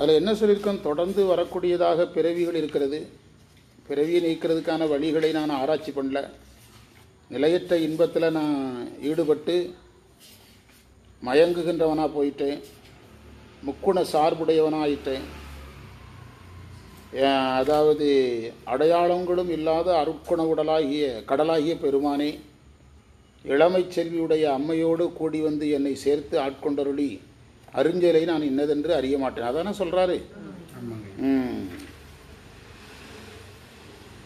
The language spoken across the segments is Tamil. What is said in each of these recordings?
அதில் என்ன சொல்லியிருக்கோம்? தொடர்ந்து வரக்கூடியதாக பிறவிகள் இருக்கிறது. பிறவியை நீக்கிறதுக்கான வழிகளை நான் ஆராய்ச்சி பண்ணல. நிலையற்ற இன்பத்தில் நான் ஈடுபட்டு மயங்குகின்றவனாக போயிட்டேன். முக்குண சார்புடையவனாக ஆயிட்டேன் அதாவது அடையாளங்களும் இல்லாத அருட்குண உடலாகிய கடலாகிய பெருமானே இளமை செல்வியுடைய அம்மையோடு கூடி வந்து என்னை சேர்த்து ஆட்கொண்டருளி அறிஞ்சலை நான் இன்னதென்று அறிய மாட்டேன். அதானே சொல்கிறாரு ஆமாங்க. ம்.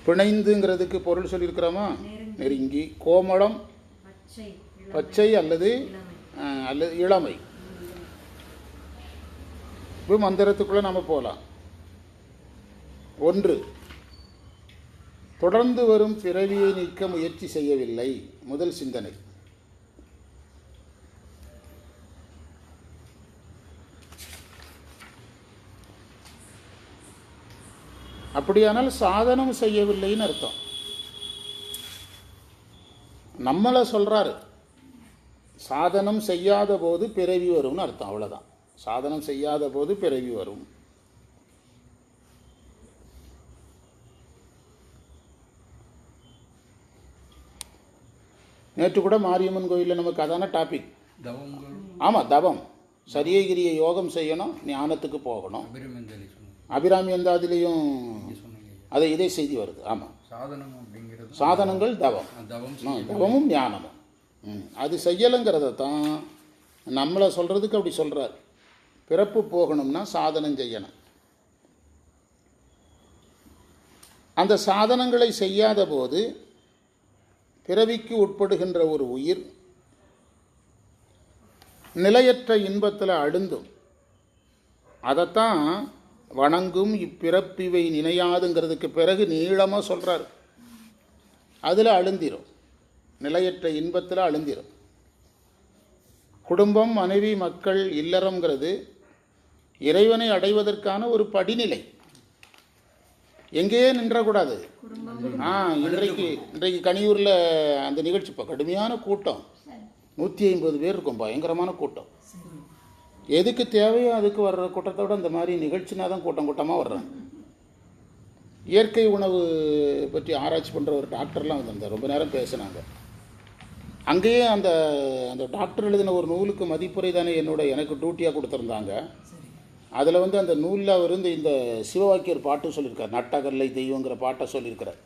பிணைந்துங்கிறதுக்கு பொருள் சொல்லியிருக்கிறோமா? நெருங்கி. கோமளம். பச்சை அல்லது அல்லது இளமை. இப்போ மந்திரத்துக்குள்ளே நம்ம போகலாம் ஒன்று தொடர்ந்து வரும் பிறவியை நீக்க முயற்சி செய்யவில்லை. முதல் சிந்தனை. அப்படியானால் சாதனம் செய்யவில்லைன்னு அர்த்தம். நம்மளை சொல்கிறாரு சாதனம் செய்யாத போது பிறவி வரும்னு அர்த்தம் அவ்வளோதான் சாதனம் செய்யாத போது பிறவி வரும். நேற்று கூட மாரியம்மன் கோயிலில் நமக்கு அதான டாபிக் ஆமாம் தவம். சரியகிரிய யோகம் செய்யணும் ஞானத்துக்கு போகணும். அபிராமி எந்தாதிலையும் சொன்னீங்க அதை இதே செய்தி வருது. ஆமாம் சாதனம் அப்படிங்கிறது சாதனங்கள் தவம். தவமும் ஞானமும். அது செய்யலைங்கிறத தான் நம்மளை சொல்கிறதுக்கு அப்படி சொல்கிறார் பிறப்பு போகணும்னா சாதனம் செய்யணும். அந்த சாதனங்களை செய்யாத போது பிறவிக்கு உட்படுகின்ற ஒரு உயிர் நிலையற்ற இன்பத்தில் அழுந்தும். அதைத்தான் வணங்கும் இப்பிறப்பிவை நினையாதுங்கிறதுக்கு பிறகு நீளமாக சொல்கிறார் அதில் அழுந்திரும். நிலையற்ற இன்பத்தில் அழுந்திரும். குடும்பம் மனைவி மக்கள் இல்லறம்ங்கிறது இறைவனை அடைவதற்கான ஒரு படிநிலை. எங்கேயே நின்றக்கூடாது. ஆ இன்றைக்கு இன்றைக்கு கனியூரில் அந்த நிகழ்ச்சி இப்போ கடுமையான கூட்டம். நூற்றி ஐம்பது பேர் இருக்கும் பயங்கரமான கூட்டம். எதுக்கு தேவையோ அதுக்கு வர்ற கூட்டத்தோடு அந்த இந்த மாதிரி நிகழ்ச்சினா தான் கூட்டம் கூட்டமாக வர்றாங்க. இயற்கை உணவு பற்றி ஆராய்ச்சி பண்ணுற ஒரு டாக்டர்லாம் வந்திருந்தார். ரொம்ப நேரம் பேசினாங்க. அங்கேயே அந்த அந்த டாக்டர் எழுதின ஒரு நூலுக்கு மதிப்புரை தானே என்னோட எனக்கு டியூட்டியாக கொடுத்துருந்தாங்க. அதில் வந்து அந்த நூலில் அவர் வந்து இந்த சிவவாக்கியர் பாட்டு சொல்லியிருக்கார். நட்டகல்லை தெய்வங்கிற பாட்டை சொல்லியிருக்கிறார்.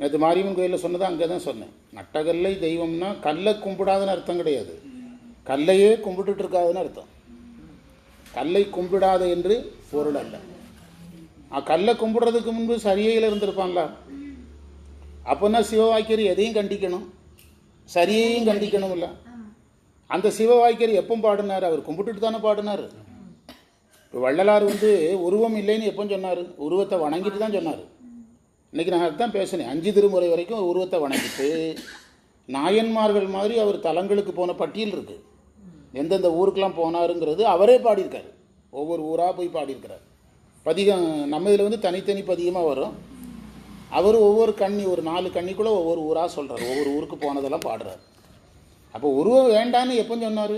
நேற்று மாரியம்மன் கோயிலில் சொன்னதை அங்கே தான் சொன்னேன். நட்டகல்லை தெய்வம்னா கல்லை கும்பிடாதுன்னு அர்த்தம் கிடையாது. கல்லையே கும்பிட்டுட்டு இருக்காதுன்னு அர்த்தம். கல்லை கும்பிடாத என்று பொருள் அல்ல. ஆ, கல்லை கும்பிடுறதுக்கு முன்பு சரியையில் இருந்திருப்பாங்களா அப்போனா சிவவாக்கியர் எதையும் கண்டிக்கணும்? சரியையும் கண்டிக்கணும் இல்லை அந்த சிவவாக்கியர் எப்போ பாடினார். அவர் கும்பிட்டுட்டு தானே பாடினார். இப்போ வள்ளலார் வந்து உருவம் இல்லைன்னு எப்போ சொன்னார்? உருவத்தை வணங்கிட்டு தான் சொன்னார். இன்றைக்கி நான் அதுதான் பேசினேன். அஞ்சு திருமுறை வரைக்கும் உருவத்தை வணங்கிட்டு நாயன்மார்கள் மாதிரி அவர் தலங்களுக்கு போன பட்டியல் இருக்குது எந்தெந்த ஊருக்கெலாம் போனாருங்கிறது அவரே பாடியிருக்கார். ஒவ்வொரு ஊராக போய் பாடியிருக்கிறார். பதிகம் நம்ம இதில் வந்து தனித்தனி பதிகமாக வரும். அவர் ஒவ்வொரு கண்ணி ஒரு நாலு கண்ணிக்குள்ளே ஒவ்வொரு ஊராக சொல்கிறார் ஒவ்வொரு ஊருக்கு போனதெல்லாம் பாடுறார். அப்போ உருவம் வேண்டான்னு எப்போ சொன்னார்?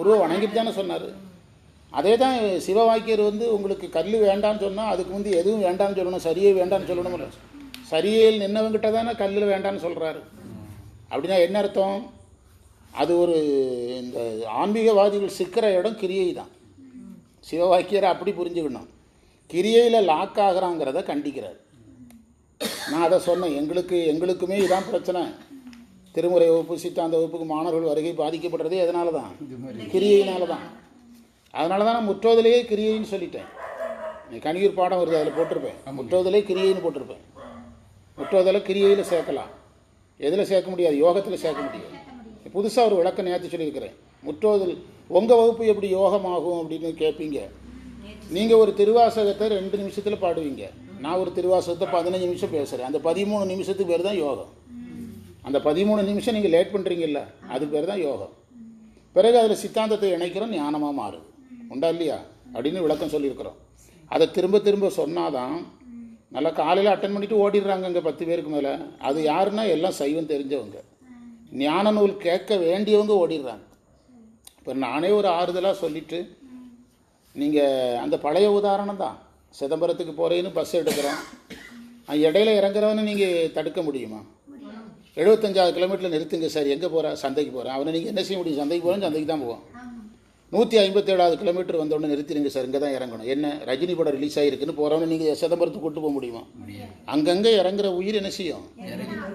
உருவம் வணங்கிட்டு தானே சொன்னார். அதே தான் சிவவாக்கியர் வந்து உங்களுக்கு கல் வேண்டான்னு சொன்னால் அதுக்கு வந்து எதுவும் வேண்டாம்னு சொல்லணும் சரியே வேண்டாம்னு சொல்லணும். சரியில் நின்னவங்கிட்ட தானே கல்லில் வேண்டாம்னு சொல்கிறாரு அப்படின்னா என்ன அர்த்தம்? அது ஒரு இந்த ஆன்மீகவாதிகள் சிக்கிற இடம் கிரியை தான். சிவவாக்கியரை அப்படி புரிஞ்சுக்கணும். கிரியையில் லாக் ஆகிறாங்கிறத கண்டிக்கிறார். நான் அதை சொன்னேன். எங்களுக்கு எங்களுக்குமே இதான் பிரச்சனை. திருமுறை வகுப்பு சித்தாந்த வகுப்புக்கு மாணவர்கள் வருகை பாதிக்கப்படுறதே எதனால தான் கிரியையினால தான் அதனால தான் நான் முற்றோதலையே கிரியைன்னு சொல்லிட்டேன். நீ கணியூர் பாடம் வருது அதில் போட்டிருப்பேன். முற்றோதலே கிரியைன்னு போட்டிருப்பேன். முற்றோதலை கிரியையில் சேர்க்கலாம். எதில் சேர்க்க முடியாது? யோகத்தில் சேர்க்க முடியாது. புதுசாக ஒரு விளக்கம் நேற்று சொல்லியிருக்கிறேன். முற்றோதல் உங்கள் வகுப்பு எப்படி யோகமாகும்? அப்படின்னு கேட்பீங்க நீங்கள் ஒரு திருவாசகத்தை ரெண்டு நிமிஷத்தில் பாடுவீங்க. நான் ஒரு திருவாசகத்தை பதினஞ்சு நிமிஷம் பேசுகிறேன் அந்த பதிமூணு நிமிஷத்துக்கு பேர் தான் யோகம். அந்த பதிமூணு நிமிஷம் நீங்கள் லேட் பண்ணுறீங்கல்ல அது பேர் தான் யோகம். பிறகு அதில் சித்தாந்தத்தை இணைக்கிறோம் ஞானமாக மாறுது. உண்டா இல்லையா? அப்படின்னு விளக்கம் சொல்லியிருக்கிறோம். அதை திரும்ப திரும்ப சொன்னாதான் நல்லா காலையில் அட்டன் பண்ணிவிட்டு ஓடிடுறாங்க இங்கே பத்து பேருக்கு மேலே. அது யாருன்னா எல்லாம் சைவம் தெரிஞ்சவங்க. ஞான நூல் கேட்க வேண்டியவங்க ஓடிடுறாங்க. இப்போ நானே ஒரு ஆறுதலாக சொல்லிட்டு நீங்கள் அந்த பழைய உதாரணம் தான். சிதம்பரத்துக்கு போகிறேன்னு பஸ் எடுக்கிறோம். இடையில இறங்குறவனை நீங்கள் தடுக்க முடியுமா? எழுபத்தஞ்சாவது கிலோமீட்டரில் நிறுத்துங்க சார். எங்கே போகிற சந்தைக்கு போகிறேன் அவனை நீங்கள் என்ன செய்ய முடியும்? சந்தைக்கு போகிறேன் சந்தைக்கு தான் போவோம். நூற்றி ஐம்பத்தேழாவது கிலோமீட்டர் வந்தோடனே நிறுத்திடுங்க சார். இங்கே தான் இறங்கணும். என்ன? ரஜினி படம் ரிலீஸ் ஆகிருக்குன்னு போகிறவனை நீங்கள் சிதம்பரத்துக்கு கூட்டு போக முடியுமா? அங்கங்கே இறங்குற உயிர் என்ன செய்யும்?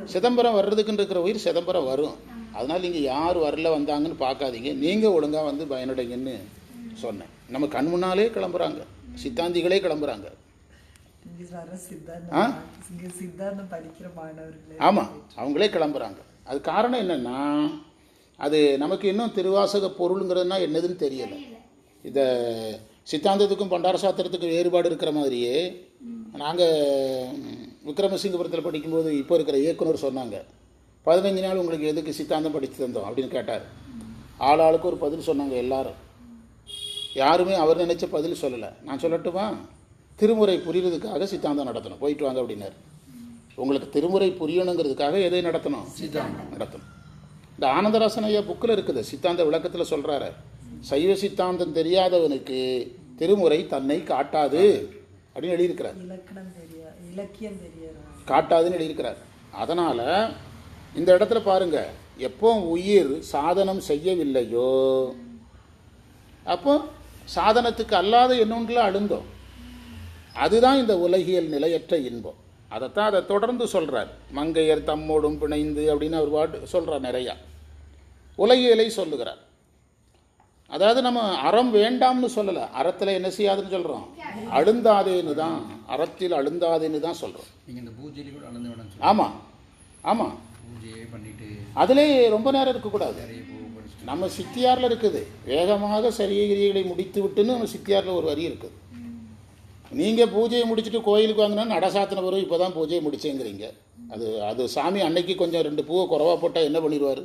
சிதம்பரம் வர்றதுக்குன்னு இருக்கிற உயிர் சிதம்பரம் வரும். அதனால் நீங்கள் யார் வரல வந்தாங்கன்னு பார்க்காதீங்க. நீங்கள் ஒழுங்காக வந்து பயனடைங்கன்னு சொன்னேன். நம்ம கண் முன்னாலே கிளம்புறாங்க. சித்தாந்திகளே கிளம்புறாங்க. இங்க இங்க ஆமாம் அவங்களே கிளம்புறாங்க. அது காரணம் என்னென்னா அது நமக்கு இன்னும் திருவாசக பொருளுங்கிறதுனா என்னதுன்னு தெரியலை. இதை சித்தாந்தத்துக்கும் பண்டார சாத்திரத்துக்கும் வேறுபாடு இருக்கிற மாதிரியே நாங்கள் விக்ரமசிங்கபுரத்தில் படிக்கும்போது இப்போ இருக்கிற இயக்குனர் சொன்னாங்க பதினஞ்சு நாள் உங்களுக்கு எதுக்கு சித்தாந்தம் படித்து தந்தோம்? அப்படின்னு கேட்டார். ஆள் ஆளுக்கு ஒரு பதில் சொன்னாங்க எல்லாரும். யாருமே அவர் நினைச்ச பதில் சொல்லலை. நான் சொல்லட்டுமா? திருமுறை புரியுறதுக்காக சித்தாந்தம் நடத்தணும். போயிட்டு வாங்க அப்படின்னாரு. உங்களுக்கு திருமுறை புரியணுங்கிறதுக்காக எதை நடத்தணும்? சித்தாந்தம். நடத்தணும். இந்த ஆனந்தராசன் ஐயா புக்கில் இருக்குது சித்தாந்த விளக்கத்தில் சொல்கிறாரு சைவ சித்தாந்தம் தெரியாதவனுக்கு திருமுறை தன்னை காட்டாது. அப்படின்னு எழுதியிருக்கிறார். இலக்கியம் தெரியாது காட்டாதுன்னு எழுதியிருக்கிறார். அதனால் இந்த இடத்துல பாருங்க எப்போ உயிர் சாதனம் செய்யவில்லையோ அப்போ சாதனத்துக்கு அல்லாத என்னொன்றில் அழுந்தோம். அதுதான் இந்த உலகியல் நிலையற்ற இன்பம். அதைத்தான் அதை தொடர்ந்து சொல்கிறார் மங்கையர் தம்மோடும் பிணைந்து அப்படின்னு அவர் பாட்டு சொல்கிறார் நிறையா. உலகியலை சொல்லுகிறார். அதாவது நம்ம அறம் வேண்டாம்னு சொல்லலை. அறத்தில் என்ன செய்யாதுன்னு சொல்கிறோம் அழுந்தாதேன்னு தான் அறத்தில் அழுந்தாதேன்னு தான் சொல்கிறோம் நீங்கள் இந்த பூஜையில கூட அளந்து வேணாம்னு சொல்லி ஆமாம் ஆமாம் பூஜையே பண்ணிட்டு அதிலே ரொம்ப நேரம் இருக்கக்கூடாது. நம்ம சித்தியாரில் இருக்குது. வேகமாக சரியகிரிகளை முடித்து விட்டுன்னு நம்ம சித்தியாரில் ஒரு வரி இருக்குது. நீங்கள் பூஜையை முடிச்சுட்டு கோயிலுக்கு வாங்கினா நடசாத்தின பிறகு இப்போ தான் பூஜையை முடிச்சேங்கிறீங்க. அது அது சாமி அன்னைக்கு கொஞ்சம் ரெண்டு பூவை குறவா போட்டால் என்ன பண்ணிடுவார்?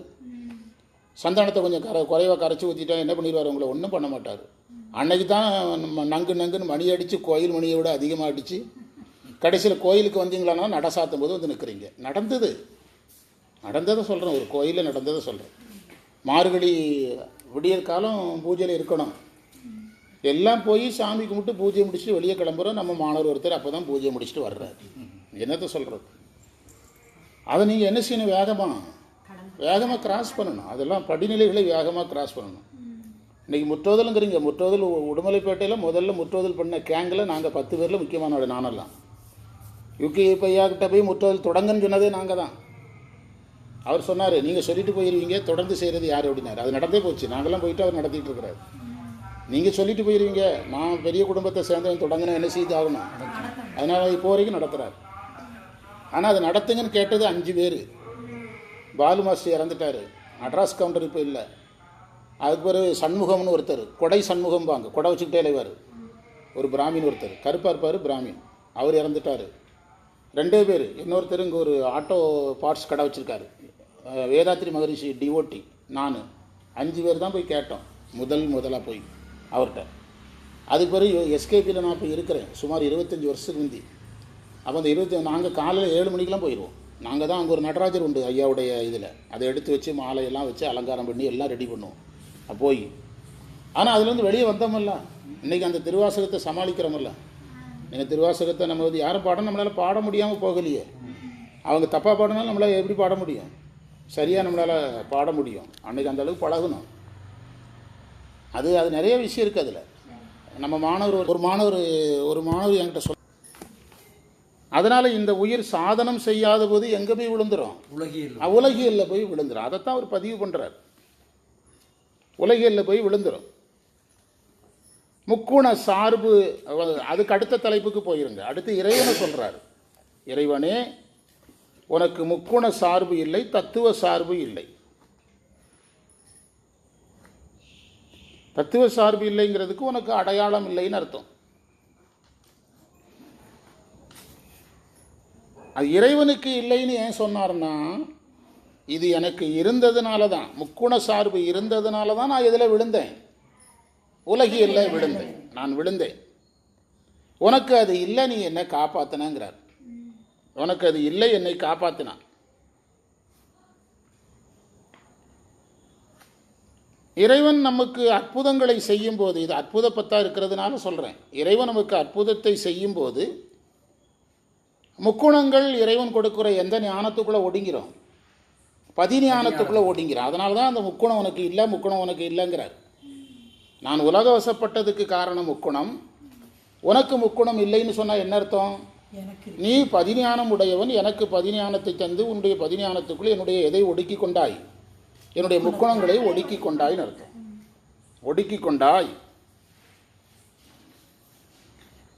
சந்தானத்தை கொஞ்சம் கரை குறைவாக கரைச்சி ஊற்றிட்டா என்ன பண்ணிடுவார்? உங்களை ஒன்றும் பண்ண மாட்டார். அன்னைக்கு தான் நம்ம நங்கு நங்குன்னு மணி அடித்து கோயில் மணியை விட அதிகமாக அடித்து கடைசியில் கோயிலுக்கு வந்தீங்களானா நட சாத்தும் போது வந்து நிற்கிறீங்க நடந்தது. நடந்ததை சொல்கிறேன் ஒரு கோயிலில் நடந்ததை சொல்கிறேன் மார்கழி விடியற் காலம் பூஜையில் இருக்கணும். எல்லாம் போய் சாமி கும்பிட்டு பூஜை முடிச்சுட்டு வெளியே கிளம்புறோம். நம்ம மாணவர் ஒருத்தர் அப்போ தான் பூஜையை முடிச்சுட்டு வர்றாரு. என்னத்தை சொல்கிறது அதை நீங்கள் என்ன செய்யணும்? வேகமாக வேகமாக கிராஸ் பண்ணணும். அதெல்லாம் படிநிலைகளை வேகமாக கிராஸ் பண்ணணும். இன்றைக்கி முற்றோதலுங்கிறீங்க. முற்றோதல் உடுமலைப்பேட்டையில் முதல்ல முற்றோதல் பண்ண கேங்கில் நாங்கள் பத்து பேரில் முக்கியமானோட நானெல்லாம். யூகே பையா கிட்ட போய் முற்றோதல் தொடங்குன்னு சொன்னதே நாங்கள் தான். அவர் சொன்னார் நீங்கள் சொல்லிட்டு போயிருவீங்க தொடர்ந்து செய்கிறது யார்? அப்படின்னாரு. அது நடந்தே போச்சு. நாங்களாம் போயிட்டு அவர் நடத்திட்டு இருக்கிறாரு. நீங்கள் சொல்லிட்டு போயிருவீங்க. நான் பெரிய குடும்பத்தை சேர்ந்தவன் தொடங்கின என்ன செய்து ஆகணும்? அதனால் இப்போ வரைக்கும் நடத்துகிறார் ஆனால் அதை நடத்துங்கன்னு கேட்டது அஞ்சு பேர். பாலு மாஸ்டர் இறந்துட்டார். அட்ராஸ் கவுண்டர் இப்போ இல்லை. அதுக்கு பிறகு சண்முகம்னு ஒருத்தர் கொடை சண்முகம் வாங்க கொடை வச்சுக்கிட்டே இலைவார் ஒரு பிராமின் ஒருத்தர். கருப்பாக இருப்பார் பிராமின். அவர் இறந்துட்டார். ரெண்டே பேர். இன்னொருத்தர் இங்கே ஒரு ஆட்டோ பார்ட்ஸ் கடை வச்சுருக்காரு. வேதாத்திரி வேதாத்ரி மகரிஷி டிஓட்டி நான். அஞ்சு பேர் தான் போய் கேட்டோம். முதல் முதலாக போய். அவர்கிட்ட. அதுக்கு பிறகு எஸ்கேபியில் நான் இப்போ இருக்கிறேன். சுமார் இருபத்தஞ்சி வருஷத்துக்கு முந்தி. அப்போ அந்த இருபத்தி நாங்கள் காலையில் ஏழு மணிக்கெலாம் போயிடுவோம் நாங்கள் தான் அங்கே ஒரு நடராஜர் உண்டு ஐயாவுடைய இதில். அதை எடுத்து வச்சு மாலையெல்லாம் வச்சு அலங்காரம் பண்ணி எல்லாம் ரெடி பண்ணுவோம். போய். ஆனால் அதுலேருந்து வெளியே வந்தோமில்ல. இன்றைக்கி அந்த திருவாசகத்தை சமாளிக்கிறோமில்ல. நீங்கள் திருவாசகத்தை நம்ம வந்து யாரும் பாடம் நம்மளால் பாட முடியாமல் போகலையே. அவங்க தப்பாக பாடினாலும் நம்மளால் எப்படி பாட முடியும்? சரியாக நம்மளால் பாட முடியும். அன்றைக்கி அந்த அளவுக்கு பழகணும். அது அது நிறைய விஷயம் இருக்குது அதில். நம்ம மாணவர் ஒரு- ஒரு மாணவர் ஒரு மாணவர் என்கிட்ட சொல் அதனால் இந்த உயிர் சாதனம் செய்யாத போது எங்கே போய் விழுந்துரும்? உலகியல். உலகியலில் போய் விழுந்துரும். அதைத்தான் அவர் பதிவு பண்ணுறார் உலகியலில் போய் விழுந்துரும். முக்குண சார்பு அதுக்கு அடுத்த தலைப்புக்கு போயிருங்க. அடுத்து இறைவனை சொல்றார். இறைவனே உனக்கு முக்குண சார்பு இல்லை தத்துவ சார்பு இல்லை. தத்துவ சார்பு இல்லைங்கிறதுக்கு உனக்கு அடையாளம் இல்லைன்னு அர்த்தம். அது இறைவனுக்கு இல்லைன்னு ஏன் சொன்னார்னா இது எனக்கு இருந்ததுனால தான் முக்குண சார்பு இருந்ததுனால தான் நான் இதில் விழுந்தேன். உலகியில் விழுந்தேன். நான் விழுந்தேன். உனக்கு அது இல்லை நீ என்னை காப்பாத்தினங்கிறார். உனக்கு அது இல்லை என்னை காப்பாத்தினான். இறைவன் நமக்கு அற்புதங்களை செய்யும்போது இது அற்புதப்பத்தாக இருக்கிறதுனால சொல்கிறேன் இறைவன் நமக்கு அற்புதத்தை செய்யும்போது முக்குணங்கள் இறைவன் கொடுக்குற எந்த ஞானத்துக்குள்ளே ஒடுங்கிறோம்? பதிஞானத்துக்குள்ளே ஒடுங்கிறோம். அதனால தான் அந்த முக்குணம் உனக்கு இல்லை முக்குணம் உனக்கு இல்லைங்கிறார். நான் உலக வசப்பட்டதுக்கு காரணம் முக்குணம். உனக்கு முக்குணம் இல்லைன்னு சொன்னால் என்ன அர்த்தம்? நீ பதிஞானம் உடையவன் எனக்கு பதிஞானத்தை தந்து உன்னுடைய பதிஞானத்துக்குள் என்னுடைய எதை ஒடுக்கி கொண்டாய்? என்னுடைய முக்குணங்களை ஒடுக்கி கொண்டாய்னு அர்த்தம். ஒடுக்கி கொண்டாய்.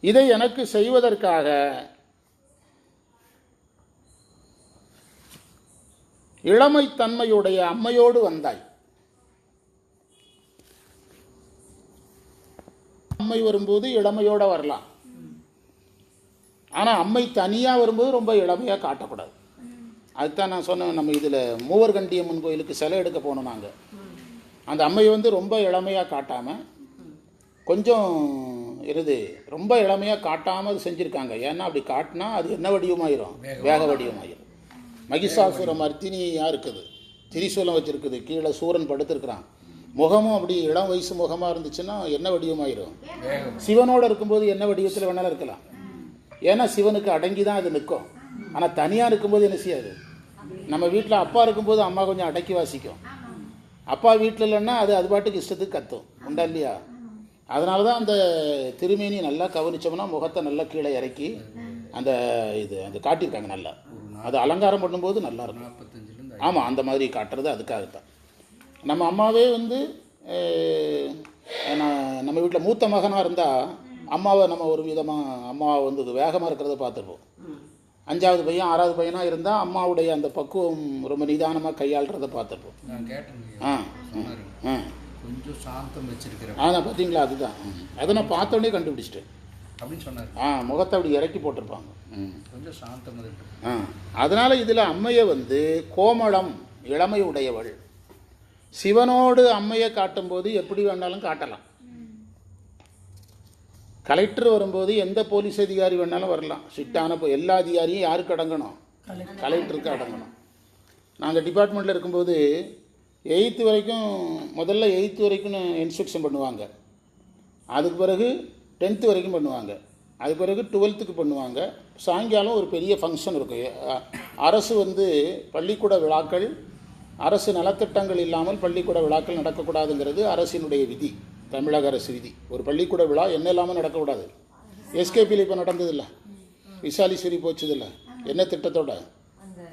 இதை எனக்கு செய்வதற்காக இளமைத்தன்மையுடைய அம்மையோடு வந்தாய். அம்மை வரும்போது இளமையோட வரலாம். ஆனால் அம்மை தனியாக வரும்போது ரொம்ப இளமையாக காட்டக்கூடாது. அதுதான் நான் சொன்னேன் நம்ம இதில் மூவர்கண்டியம்மன் கோயிலுக்கு சிலை எடுக்க போனோம் நாங்கள் அந்த அம்மையை வந்து ரொம்ப இளமையாக காட்டாமல் கொஞ்சம் இருது ரொம்ப இளமையாக காட்டாமல் செஞ்சுருக்காங்க. ஏன்னா அப்படி காட்டினா அது என்ன வடிவமாயிரும்? வேக வடிவமாயிரும். மகிஷாசுர மர்த்தினியாக இருக்குது திரிசூலம் வச்சுருக்குது கீழே சூரன் படுத்திருக்கிறான். முகமும் அப்படி இளம் வயசு முகமாக இருந்துச்சுன்னா என்ன வடிவமாயிரும்? சிவனோட இருக்கும்போது என்ன வடிவத்தில் வேணாலும் இருக்கலாம். ஏன்னா சிவனுக்கு அடங்கி தான் அது நிற்கும். ஆனால் தனியாக இருக்கும்போது என்ன செய்யாது? நம்ம வீட்டில் அப்பா இருக்கும்போது அம்மா கொஞ்சம் அடக்கி வாசிக்கும். அப்பா வீட்டில் இல்லைன்னா அது அது பாட்டுக்கு இஷ்டத்துக்கு கத்தும். உண்டா இல்லையா? அதனால தான் அந்த திருமேனி நல்லா கவனிச்சோம்னா முகத்தை நல்லா கீழே இறக்கி அந்த இது அது காட்டியிருக்காங்க நல்லா. அது அலங்காரம் பண்ணும்போது நல்லா இருக்கும் நாற்பத்தஞ்சிலேருந்து ஆமாம் அந்த மாதிரி காட்டுறது அதுக்காகத்தான். நம்ம அம்மாவே வந்து நான் நம்ம வீட்டில் மூத்த மகனாக இருந்தால் அம்மாவை நம்ம ஒரு விதமாக அம்மாவை வந்து வேகமாக இருக்கிறத பார்த்துருப்போம். அஞ்சாவது பையன் ஆறாவது பையனாக இருந்தால் அம்மாவுடைய அந்த பக்குவம் ரொம்ப நிதானமாக கையாளுறதை பார்த்துருப்போம். நான் கேட்டேன் ஆ. ஆ. கொஞ்சம் சாந்தம் வச்சிருக்கிறேன். ஆனால் பார்த்தீங்களா? அதுதான். அதை நான் பார்த்தோன்னே கண்டுபிடிச்சிட்டேன். அப்படின்னு சொன்னார். ஆ முகத்தை அப்படி இறக்கி போட்டிருப்பாங்க. ம். கொஞ்சம் சாந்தம் இருக்கு. ஆ அதனால் இதில் அம்மையை வந்து கோமளம் இளமை உடையவள். சிவனோடு அம்மையை காட்டும்போது எப்படி வேணாலும் காட்டலாம். கலெக்டர் வரும்போது எந்த போலீஸ் அதிகாரி வேணாலும் வரலாம். ஸ்ட்ரிக்டான போ- எல்லா அதிகாரியும் யாருக்கு அடங்கணும் கலெக்டருக்கு அடங்கணும். நாங்கள் டிபார்ட்மெண்ட்டில் இருக்கும்போது எயித்து வரைக்கும் முதல்ல எயித்து வரைக்கும் இன்ஸ்ட்ரக்ஷன் பண்ணுவாங்க. அதுக்கு பிறகு டென்த்து வரைக்கும் பண்ணுவாங்க. அது பிறகு டுவெல்த்துக்கு பண்ணுவாங்க. சாயங்காலம் ஒரு பெரிய ஃபங்க்ஷன் இருக்கும் அரசு வந்து பள்ளிக்கூட விழாக்கள் அரசு நலத்திட்டங்கள் இல்லாமல் பள்ளிக்கூட விழாக்கள் நடக்கக்கூடாதுங்கிறது அரசினுடைய விதி தமிழக அரசு விதி. ஒரு பள்ளிக்கூட விழா என்ன இல்லாமல் நடக்கக்கூடாது. எஸ்கேபியில் இப்போ நடந்ததில்ல. விசாலிஸ்வரி போச்சதில்ல. என்ன திட்டத்தோட?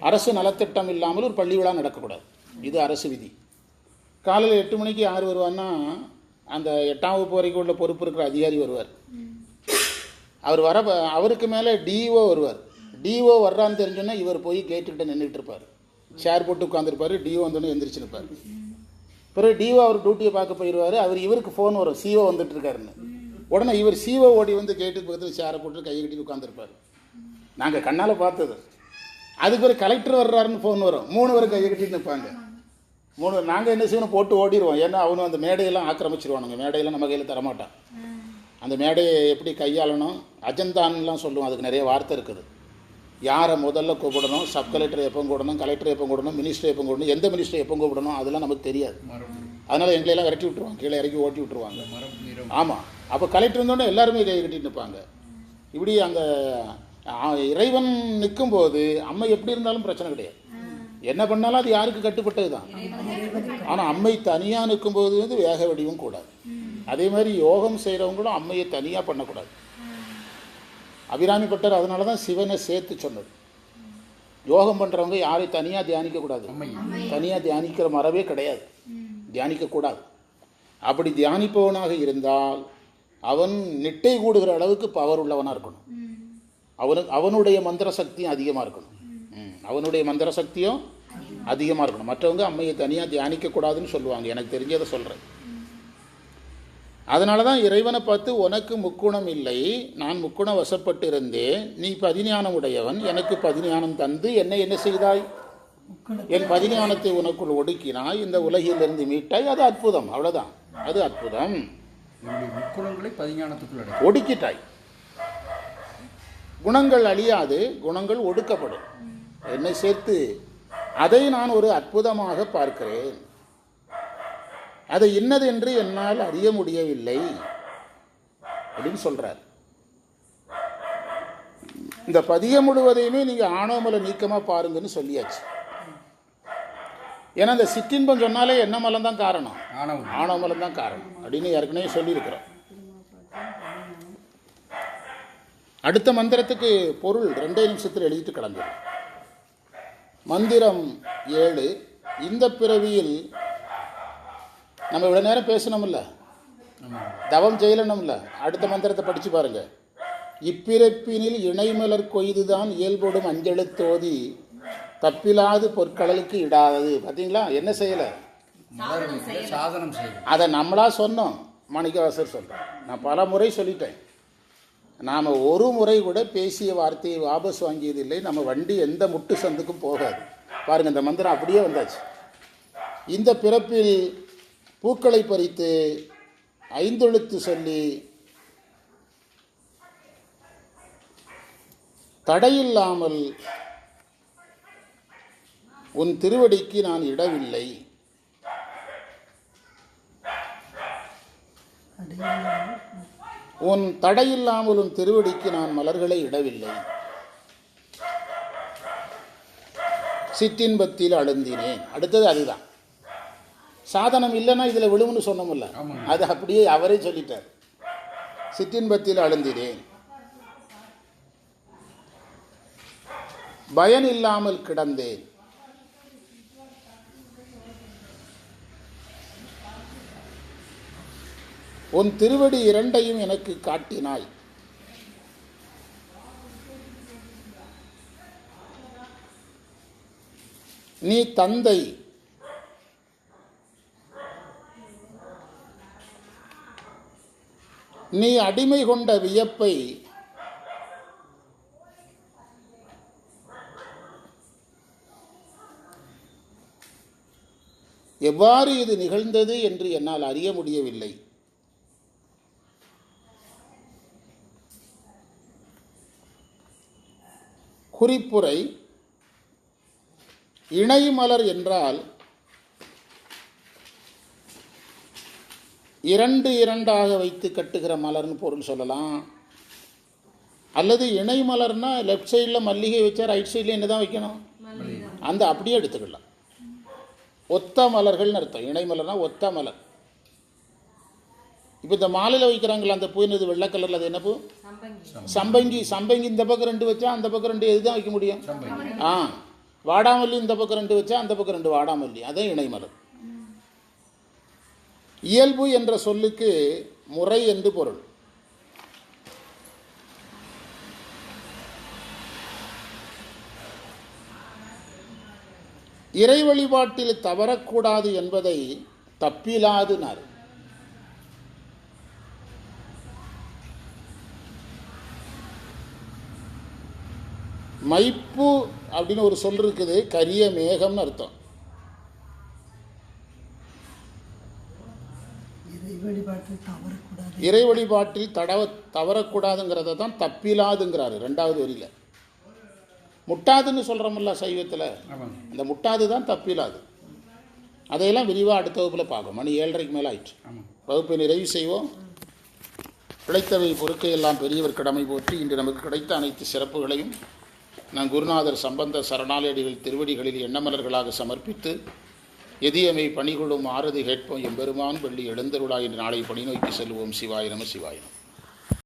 அரசு நலத்திட்டம் இல்லாமல் ஒரு பள்ளி விழா நடக்கக்கூடாது. இது அரசு விதி. காலையில் எட்டு மணிக்கு யார் வருவான்னா அந்த எட்டாம் வகுப்பு வரைக்கும் உள்ள பொறுப்பு இருக்கிற அதிகாரி வருவார். அவர் வர அவருக்கு மேலே டிஓ வருவார். டிஓ வர்றான்னு தெரிஞ்சோன்னா இவர் போய் கேட்டுக்கிட்ட நின்றுட்டு இருப்பார். சேர் போட்டு உட்காந்துருப்பார் டிஓ வந்தோடனே எந்திரிச்சு பிறகு டிஓ அவர் டியூட்டியை பார்க்க போயிடுவார் அவர் இவருக்கு ஃபோன் வரும். சிஓ வந்துட்டு இருக்காருன்னு. உடனே இவர் சிஓ ஓடி வந்து கேட்டு பக்கத்தில் சேரை போட்டு கையை கட்டி உட்காந்துருப்பார் நாங்கள் கண்ணால் பார்த்தது. அதுக்கு ஒரு கலெக்டர் வர்றாருன்னு ஃபோன் வரும். மூணு பேரும் கையை கட்டிட்டு நிற்பாங்க மூணு நாங்கள் என்ன செய்யணும் போட்டு ஓடிடுவோம். ஏன்னா அவனு அந்த மேடையெல்லாம் ஆக்கிரமிச்சிருவானுங்க. மேடையெல்லாம் நம்ம கையில் தரமாட்டான். அந்த மேடையை எப்படி கையாளணும்? அஜந்தான்லாம் சொல்லுவோம். அதுக்கு நிறைய வார்த்தை இருக்குது. யாரை முதல்ல கூப்பிடணும்? சப் கலெக்டர் எப்போ கூடணும் கலெக்டர் எப்போ கூடணும் மினிஸ்டர் எப்போ கூடணும் எந்த மினிஸ்டர் எப்போ கூப்பிடணும்? அதெல்லாம் நமக்கு தெரியாது. அதனால் எங்களையெல்லாம் விரட்டி விட்டுருவாங்க. கீழே இறக்கி ஓட்டி விட்டுருவாங்க. ஆமாம் அப்போ கலெக்டர் இருந்தோடனே எல்லாருமே கை கட்டிட்டு நிற்பாங்க. இப்படி அந்த இறைவன் நிற்கும்போது அம்மை எப்படி இருந்தாலும் பிரச்சனை கிடையாது. என்ன பண்ணாலும் அது யாருக்கு கட்டுப்பட்டது தான் ஆனால் அம்மை தனியாக நிற்கும்போது வந்து வேக வடிவும் கூடாது. அதே மாதிரி யோகம் செய்கிறவங்களும் அம்மையை தனியாக பண்ணக்கூடாது. அபிராமி பட்டர் அதனால தான் சிவனை சேர்த்து சொன்னது. யோகம் பண்ணுறவங்க யாரையும் தனியாக தியானிக்கக்கூடாது தனியாக தியானிக்கிற மரபே கிடையாது. தியானிக்கக்கூடாது அப்படி தியானிப்பவனாக இருந்தால் அவன் நிட்டை கூடுகிற அளவுக்கு பவர் உள்ளவனாக இருக்கணும். அவனு அவனுடைய மந்திர சக்தியும் அதிகமாக இருக்கணும். அவனுடைய மந்திர சக்தியும் அதிகமாக இருக்கணும். மற்றவங்க அம்மையை தனியாக தியானிக்கக்கூடாதுன்னு சொல்லுவாங்க. எனக்கு தெரிஞ்சதை சொல்கிறேன் அதனால தான் இறைவனை பார்த்து உனக்கு முக்குணம் இல்லை. நான் முக்குண வசப்பட்டு இருந்தேன் நீ பதிஞானம் உடையவன். எனக்கு பதிஞானம் தந்து என்னை என்ன செய்தாய்? என் பதிஞானத்தை உனக்குள் ஒடுக்கினாய். இந்த உலகிலிருந்து மீட்டாய். அது அற்புதம். அவ்வளோதான் அது அற்புதம். முக்குணங்களை பதிஞானத்துக்குள் ஒடுக்கிட்டாய். குணங்கள் அழியாது. குணங்கள் ஒடுக்கப்படும். என்னை சேர்த்து அதை நான் ஒரு அற்புதமாக பார்க்கிறேன். அது இன்னது என்று என்னால் அறிய முடியவில்லை அப்படின்னு சொல்றார். இந்த பதியம் முழுவதையுமே நீங்க ஆணவமலை நீக்கமா பாருங்கன்னு சொல்லியாச்சு. ஏன்னா இந்த சிற்றின்பம் சொன்னாலே என்ன மலம் தான் காரணம்? ஆணவம். ஆணவமலம் தான் காரணம் அப்படின்னு ஏற்கனவே சொல்லியிருக்கிறோம். அடுத்த மந்திரத்துக்கு பொருள் ரெண்டே நிமிஷத்தில் எழுதிட்டு கிளம்பிடும் மந்திரம் ஏழு. இந்த பிறவியில் நம்ம இவ்வளோ நேரம் பேசணும்ல? தவம் செய்யலணும்ல அடுத்த மந்திரத்தை படிச்சு பாருங்க. இப்பிறப்பினில் இணைமலர் கொய்துதான் இயல்போடும் அஞ்செழுத்தோதி தப்பிலாது பொற்கடலுக்கு இடாதது. பார்த்தீங்களா என்ன செய்யலை? சாதனம் அதை நம்மளா சொன்னோம். மாணிக்கவாசர் சொல்கிறேன் நான் பல முறை சொல்லிட்டேன். நாம் ஒரு முறை கூட பேசிய வார்த்தையை வாபஸ் வாங்கியதில்லை. நம்ம வண்டி எந்த முட்டு சந்துக்கும் போகாது. பாருங்க இந்த மந்திரம் அப்படியே வந்தாச்சு. இந்த பிறப்பில் பூக்களை பறித்து ஐந்தெழுத்து சொல்லி தடையில்லாமல் உன் திருவடிக்கு நான் இடவில்லை. உன் தடையில்லாமல் உன் திருவடிக்கு நான் மலர்களை இடவில்லை. சிற்றின்பத்தில் அழுந்தினேன். அடுத்தது அதுதான். சாதனம் இல்லைன்னா இதில் விழுவுன்னு சொன்னோம்ல. அது அப்படியே அவரே சொல்லிட்டார். சிற்றின்பத்தில் அழுந்தினேன். பயன் இல்லாமல் கிடந்தேன். உன் திருவடி இரண்டையும் எனக்கு காட்டினாய். நீ தந்தை. நீ அடிமை கொண்ட வியப்பை எவ்வாறு இது நிகழ்ந்தது என்று என்னால் அறிய முடியவில்லை. குறிப்புரை இணைமலர் என்றால் இரண்டு இரண்டாக வைத்து கட்டுகிற மலர்னு பொருள் சொல்லலாம். அல்லது இணை மலர்னா லெஃப்ட் சைடில் மல்லிகை வச்சா ரைட் சைடில் என்ன தான் வைக்கணும்? அந்த அப்படியே எடுத்துக்கலாம். ஒத்த மலர்கள்னு அர்த்தம். இணை மலர்னா ஒத்த மலர். இப்போ இந்த மாலையில் வைக்கிறாங்களா அந்த பூ என்னது வெள்ளை கலரில் அது என்ன பூ? சம்பங்கி. சம்பங்கி இந்த பக்கம் ரெண்டு வச்சா அந்த பக்கம் ரெண்டு எதுதான் வைக்க முடியும்? ஆ. வாடாமல்லி இந்த பக்கம் ரெண்டு வச்சா அந்த பக்கம் ரெண்டு வாடாமல்லி. அதான் இணைமலர் இயல்பு என்ற சொல்லுக்கு முறை என்று பொருள். இறை வழிபாட்டில் தவறக்கூடாது என்பதை தப்பிலாதுனார். மைப்பு அப்படின்னு ஒரு சொல் இருக்குது கரிய மேகம்னு அர்த்தம். இறை வழிபாட்டில் தடவ தவறக்கூடாதுங்கிறத தான் தப்பிலாதுங்கிறாரு ரெண்டாவது வரியில. முட்டாதுன்னு சொல்கிறோம்ல சைவத்தில். அந்த முட்டாது தான் தப்பிலாது. அதையெல்லாம் விரிவாக அடுத்த வகுப்பில் பார்க்கும் மணி ஏழரைக்கு மேலே ஆயிடுச்சு. வகுப்பை நிறைவு செய்வோம். கிடைத்தவை பொறுக்கை எல்லாம் பெரியவர் கடமை போற்றி இன்று நமக்கு கிடைத்த அனைத்து சிறப்புகளையும் நான் குருநாதர் சம்பந்த சரணாலயடிகள் திருவடிகளில் எண்ணமலர்களாக சமர்ப்பித்து எதியமை பணிகொள்ளும் ஆரதி கேட்போம் எம்பெருமான் வெள்ளி எழுந்தருளா என்று நாளை பணி நோக்கி செல்வோம். சிவாய சிவாயினம்